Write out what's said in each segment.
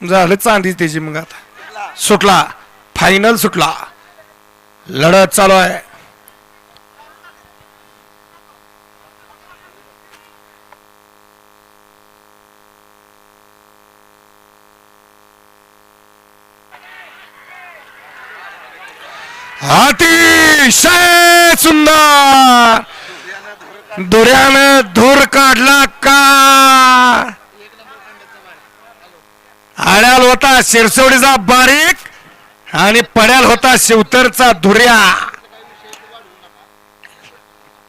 झालं चांदी त्याची मग आता. सुटला. फायनल सुटला. लढत चालू आहे. अतिशय सुंदर. दुऱ्यानं धूर काढला का? आड्याल होता शिरसोडीचा बारीक आणि पड्याल होता शिवतरचा धुर्या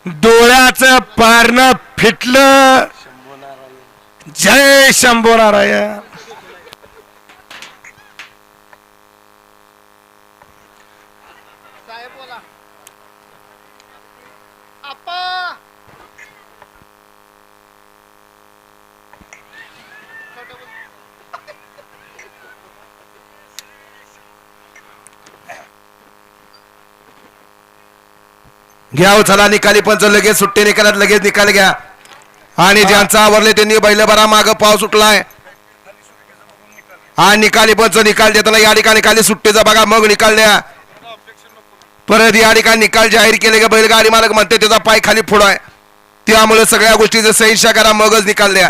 डोळ्याचं पारणं फिटलं. जय शंभो नारायण. साहेब बोला. घ्या चला निकाली पंच लगेच सुट्टी निकालात लगेच निकाल घ्या. आणि ज्यांचा आवरले त्यांनी बैलभरा माग पाव सुटलाय. हा निकाली पंच निकाल देताना या ठिकाणी खाली सुट्टीचा बघा मग निकाल द्या. परत या ठिकाणी निकाल जाहीर केले का बैलगाडी मालक म्हणते त्याचा पाय खाली फुडाय. त्यामुळे सगळ्या गोष्टीचं सहिष्या करा मगच निकाल द्या.